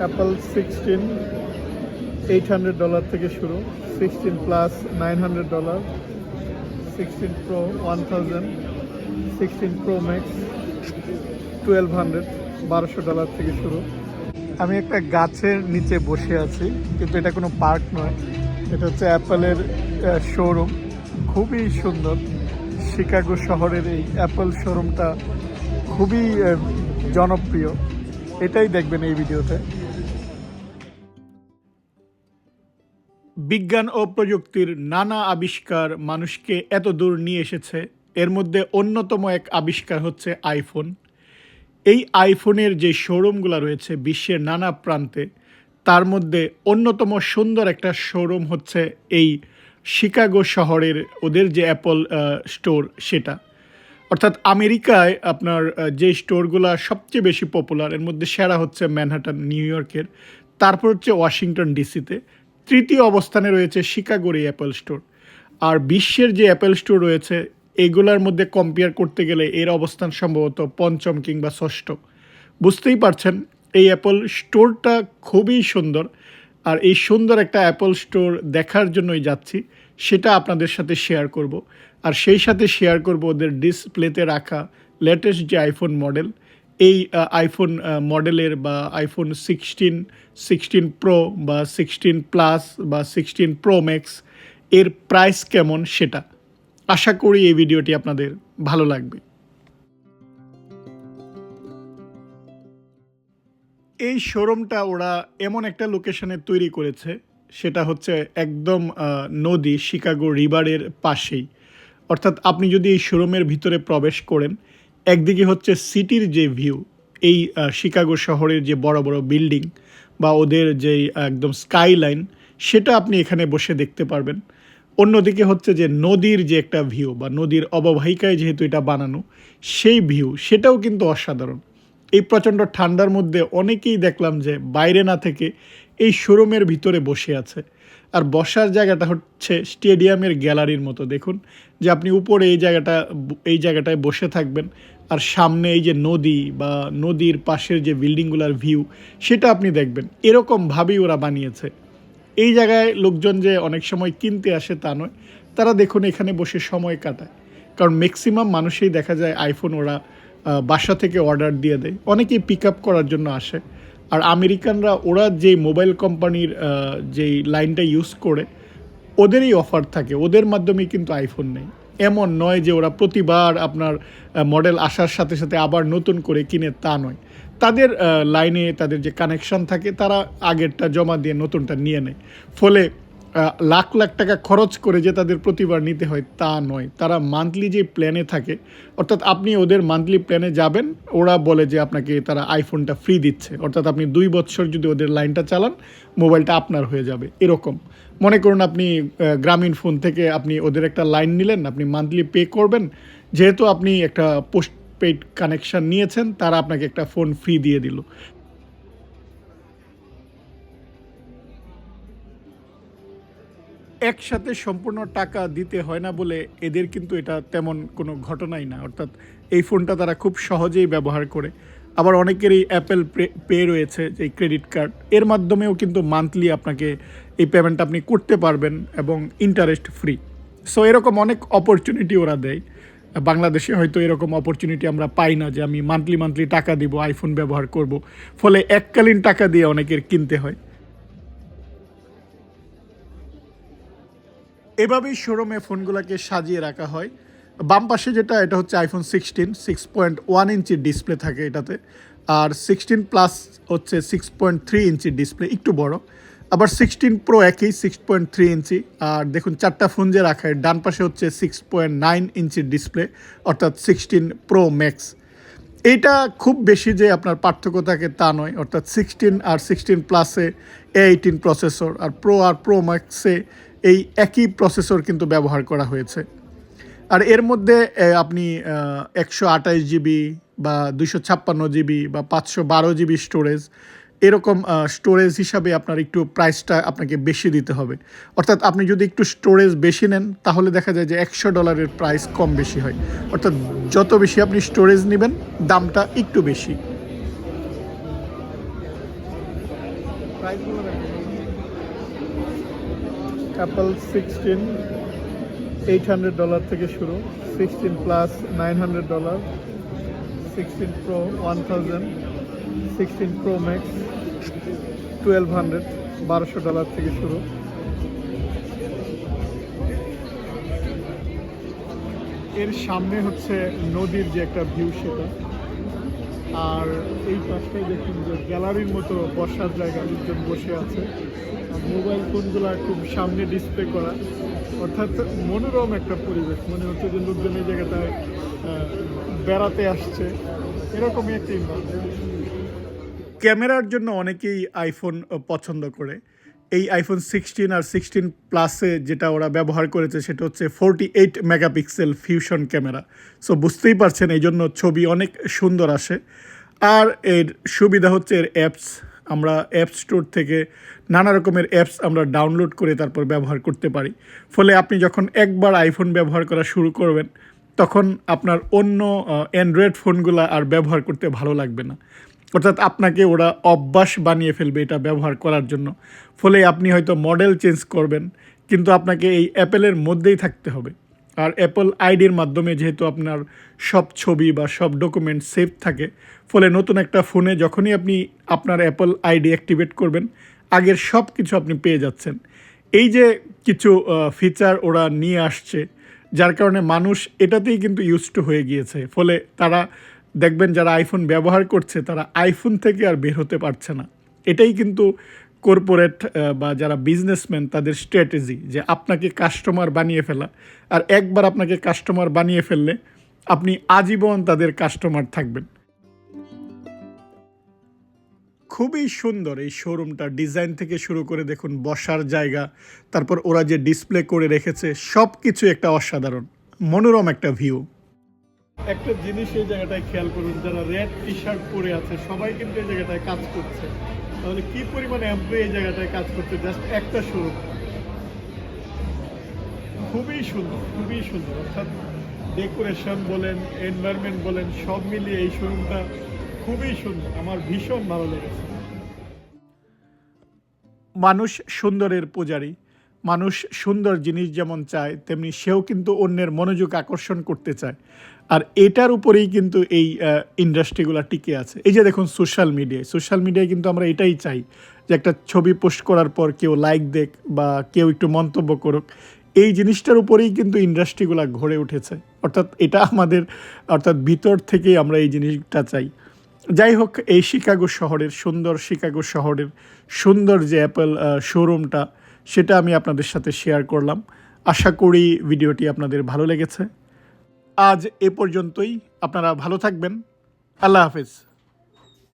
Apple sixteen eight hundred dollar থেকে শুরু। Sixteen plus nine hundred dollar sixteen pro one thousand sixteen pro max twelve hundred বারোশো dollar থেকে শুরু। আমি একটা গাছের নিচে বসে আছি, কিন্তু এটা কোনো পার্ক নয়। এটা হচ্ছে অ্যাপেলের শোরুম খুবই সুন্দর। শিকাগো শহরের এই অ্যাপল শোরুমটা খুবই জনপ্রিয়। এটাই দেখবেন এই ভিডিওতে। বিজ্ঞান ও প্রযুক্তির নানা আবিষ্কার মানুষকে এত দূর নিয়ে এসেছে। এর মধ্যে অন্যতম এক আবিষ্কার হচ্ছে আইফোন। এই আইফোনের যে শোরুমগুলো রয়েছে বিশ্বের নানা প্রান্তে, তার মধ্যে অন্যতম সুন্দর একটা শোরুম হচ্ছে এই শিকাগো শহরের ওদের যে অ্যাপল স্টোর সেটা। অর্থাৎ আমেরিকায় আপনার যে স্টোরগুলো সবচেয়ে বেশি পপুলার, এর মধ্যে সেরা হচ্ছে ম্যানহাটন, নিউ ইয়র্কের। তারপর হচ্ছে ওয়াশিংটন ডিসিতে। তৃতীয় অবস্থানে রয়েছে শিকাগোর এই অ্যাপল স্টোর আর বিশ্বের যে অ্যাপেল স্টোর রয়েছে, এগুলার মধ্যে কম্পেয়ার করতে গেলে এর অবস্থান সম্ভবত পঞ্চম কিংবা ষষ্ঠ। বুঝতেই পারছেন, এই অ্যাপল স্টোরটা খুবই সুন্দর। আর এই সুন্দর একটা অ্যাপল স্টোর দেখার জন্যই যাচ্ছি, সেটা আপনাদের সাথে শেয়ার করব। আর সেই সাথে শেয়ার করব ওদের ডিসপ্লেতে রাখা লেটেস্ট যে আইফোন মডেল এই আইফোন মডেলের বা আইফোন সিক্সটিন সিক্সটিন প্রো বা সিক্সটিন প্লাস বা সিক্সটিন প্রো ম্যাক্স এর প্রাইস কেমন সেটা? আশা করি এই ভিডিওটি আপনাদের ভালো লাগবে। এই শোরুমটা ওরা এমন একটা লোকেশনে তৈরি করেছে, সেটা হচ্ছে একদম নদী শিকাগো রিভারের পাশেই। অর্থাৎ আপনি যদি এই শোরুমের ভিতরে প্রবেশ করেন একদিকে হচ্ছে সিটির যে ভিউ, এই শিকাগো শহরের যে বড় বড় বিল্ডিং বা ওদের যে একদম স্কাইলাইন, সেটা আপনি এখানে বসে দেখতে পারবেন। অন্যদিকে হচ্ছে যে নদীর যে একটা ভিউ বা নদীর অববাহিকায় যেহেতু এটা বানানো, সেই ভিউ, সেটাও কিন্তু অসাধারণ। এই প্রচণ্ড ঠান্ডার মধ্যে অনেকেই দেখলাম যে বাইরে না থেকে এই শোরুমের ভিতরে বসে আছে। আর বসার জায়গাটা হচ্ছে স্টেডিয়ামের গ্যালারির মতো। দেখুন যে আপনি উপরে এই জায়গাটা, এই জায়গাটায় বসে থাকবেন আর সামনে এই যে নদী বা নদীর পাশের যে বিল্ডিংগুলোর ভিউ, সেটা আপনি দেখবেন। এরকমভাবেই ওরা বানিয়েছে। এই জায়গায় লোকজন যে অনেক সময় কিনতে আসে তা নয়, তারা দেখুন এখানে বসে সময় কাটায়। কারণ ম্যাক্সিমাম মানুষেই দেখা যায় আইফোন ওরা বাসা থেকে অর্ডার দিয়ে দেয়। অনেকেই পিক আপ করার জন্য আসে। আর আমেরিকানরা ওরা যেই মোবাইল কোম্পানির যেই লাইনটা ইউজ করে, ওদেরই অফার থাকে। ওদের মাধ্যমেই কিন্তু আইফোন নেই। এমন নয় যে ওরা প্রতিবার আপনার মডেল আসার সাথে সাথে আবার নতুন করে কিনে তা নয়। তাদের লাইনে তাদের যে কানেকশন থাকে, তারা আগেরটা জমা দিয়ে নতুনটা নিয়ে নেয়। ফলে লাখ লাখ টাকা খরচ করে যে তাদের প্রতিবার নিতে হয় তা নয়। তারা মান্থলি যে প্ল্যানে থাকে, অর্থাৎ আপনি ওদের মান্থলি প্ল্যানে যাবেন, ওরা বলে যে আপনাকে তারা আইফোনটা ফ্রি দিচ্ছে। অর্থাৎ আপনি দুই বছর যদি ওদের লাইনটা চালান মোবাইলটা আপনার হয়ে যাবে। এরকম। মনে করুন আপনি গ্রামীণ ফোন থেকে আপনি ওদের একটা লাইন নিলেন, আপনি মান্থলি পে করবেন। যেহেতু আপনি একটা পোস্ট পেইড কানেকশান নিয়েছেন, তারা আপনাকে একটা ফোন ফ্রি দিয়ে দিল। একসাথে সম্পূর্ণ টাকা দিতে হয় না বলে এদের কিন্তু এটা তেমন কোনো ঘটনাই না। অর্থাৎ এই ফোনটা তারা খুব সহজেই ব্যবহার করে। আবার অনেকেরই অ্যাপেল পে রয়েছে যে ক্রেডিট কার্ড। এর মাধ্যমেও কিন্তু মান্থলি আপনাকে এই পেমেন্ট আপনি করতে পারবেন এবং ইন্টারেস্ট ফ্রি সো এরকম অনেক অপরচুনিটি ওরা দেয়। বাংলাদেশে হয়তো এরকম অপরচুনিটি আমরা পাই না যে আমি মান্থলি মান্থলি টাকা দিব আইফোন ব্যবহার করব। ফলে এককালীন টাকা দিয়ে অনেকের কিনতে হয়। এভাবেই শোরুমে ফোনগুলোকে সাজিয়ে রাখা হয়। বাম পাশে যেটা, এটা হচ্ছে iPhone sixteen six point one ইঞ্চির ডিসপ্লে থাকে এটাতে। আর সিক্সটিন প্লাস হচ্ছে সিক্স পয়েন্ট থ্রি ইঞ্চির ডিসপ্লে একটু বড়। আবার সিক্সটিন প্রো একই সিক্স পয়েন্ট থ্রি ইঞ্চি। আর দেখুন, চারটা ফোন যে রাখা ডান পাশে হচ্ছে সিক্স পয়েন্ট নাইন ইঞ্চির ডিসপ্লে অর্থাৎ সিক্সটিন প্রো ম্যাক্স এইটা খুব বেশি যে আপনার পার্থক্য থাকে তা নয়, অর্থাৎ সিক্সটিন আর সিক্সটিন প্লাসে এ এইটিন প্রসেসর আর প্রো আর প্রো ম্যাক্সে এই একই প্রসেসর কিন্তু ব্যবহার করা হয়েছে। আর এর মধ্যে আপনি একশো আঠাশ জিবি বা দুশো ছাপ্পান্ন জিবি বা পাঁচশো বারো জিবি স্টোরেজ এরকম স্টোরেজ হিসাবে আপনার একটু প্রাইসটা আপনাকে বেশি দিতে হবে। অর্থাৎ আপনি যদি একটু স্টোরেজ বেশি নেন, তাহলে দেখা যায় যে একশো ডলারের প্রাইস কম বেশি হয়। অর্থাৎ যত বেশি আপনি স্টোরেজ নেবেন, দামটা একটু বেশি। Apple sixteen eight hundred dollar থেকে শুরু sixteen plus nine hundred dollar sixteen pro one thousand sixteen pro max twelve hundred বারোশো ডলার থেকে শুরু। এর সামনে হচ্ছে নদীর যে একটা ভিউ সেটা। আর এই পাশটায় দেখুন যে গ্যালারির মতো বসার জায়গা, লোকজন বসে আছে। মোবাইল ফোনগুলো খুব সামনে ডিসপ্লে করা। অর্থাৎ মনোরম একটা পরিবেশ। মনে হচ্ছে যে লোকজন এই জায়গাটায় বেড়াতে আসছে। এরকমই একটা। ক্যামেরার জন্য অনেকেই আইফোন পছন্দ করে। এই আইফোন সিক্সটিন আর সিক্সটিন প্লাসে যেটা ওরা ব্যবহার করেছে, সেটা হচ্ছে forty eight megapixel fusion camera so বুঝতেই পারছেন এই জন্য ছবি অনেক সুন্দর আসে। আর এর সুবিধা হচ্ছে এর অ্যাপস আমরা অ্যাপ স্টোর থেকে নানা রকমের অ্যাপস আমরা ডাউনলোড করে তারপর ব্যবহার করতে পারি। ফলে আপনি যখন একবার আইফোন ব্যবহার করা শুরু করবেন, তখন আপনার অন্য অ্যান্ড্রয়েড ফোনগুলো আর ব্যবহার করতে ভালো লাগবে না। অর্থাৎ আপনাকে ওরা অভ্যাস বানিয়ে ফেলবে এটা ব্যবহার করার জন্য। ফলে আপনি হয়তো মডেল চেঞ্জ করবেন, কিন্তু আপনাকে এই অ্যাপেলের মধ্যেই থাকতে হবে। আর অ্যাপল আইডির মাধ্যমে যেহেতু আপনার সব ছবি বা সব ডকুমেন্ট সেভ থাকে, ফলে নতুন একটা ফোনে যখনই আপনি আপনার অ্যাপল আইডি অ্যাক্টিভেট করবেন, আগের সব কিছু আপনি পেয়ে যাচ্ছেন। এই যে কিছু ফিচার ওরা নিয়ে আসছে, যার কারণে মানুষ এটাতেই কিন্তু ইউজড হয়ে গিয়েছে। ফলে তারা দেখবেন যারা আইফোন ব্যবহার করছে, তারা আইফোন থেকে আর বের হতে পারছে না। এটাই কিন্তু কর্পোরেট বা যারা বিজনেসম্যান তাদের স্ট্র্যাটেজি যে আপনাকে কাস্টমার বানিয়ে ফেলা। আর একবার আপনাকে কাস্টমার বানিয়ে ফেললে আপনি আজীবন তাদের কাস্টমার থাকবেন। খুবই সুন্দর এই শোরুমটা ডিজাইন থেকে শুরু করে দেখুন, বসার জায়গা, তারপর ওরা যে ডিসপ্লে করে রেখেছে সব কিছু একটা অসাধারণ, মনোরম একটা ভিউ একটা জিনিস এই জায়গাটায় খেয়াল করুন, যারা রেড টি শার্ট পরে আছে, সবাই কিন্তু এই জায়গাটায় কাজ করছে। তাহলে কি পরিমাণে এমপ্লয়ি এই জায়গাটায় কাজ করছে? জাস্ট একটা শোরুম খুবই সুন্দর খুবই সুন্দর। অর্থাৎ ডেকোরেশন বলেন এনভায়রনমেন্ট বলেন, সব মিলিয়ে এই শোরুমটা খুবই সুন্দর। আমার ভীষণ ভালো লেগেছে। মানুষ সুন্দরের পূজারী। মানুষ সুন্দর জিনিস যেমন চায়, তেমনি সেও কিন্তু অন্যের মনোযোগ আকর্ষণ করতে চায়। আর এটার উপরেই কিন্তু এই ইন্ডাস্ট্রিগুলো টিকে আছে। এই যে দেখুন সোশ্যাল মিডিয়ায় সোশ্যাল মিডিয়ায় কিন্তু আমরা এটাই চাই যে একটা ছবি পোস্ট করার পর কেউ লাইক দেখ বা কেউ একটু মন্তব্য করুক। এই জিনিসটার উপরেই কিন্তু ইন্ডাস্ট্রিগুলো গড়ে উঠেছে। অর্থাৎ এটা আমাদের, অর্থাৎ ভিতর থেকেই আমরা এই জিনিসটা চাই। যাই হোক, এই শিকাগো শহরের, সুন্দর শিকাগো শহরের, সুন্দর যে অ্যাপেল শোরুমটা সেটা আমি আপনাদের সাথে শেয়ার করলাম। আশা করি ভিডিওটি আপনাদের ভালো লেগেছে। আজ এ পর্যন্তই। আপনারা ভালো থাকবেন। আল্লাহ হাফেজ।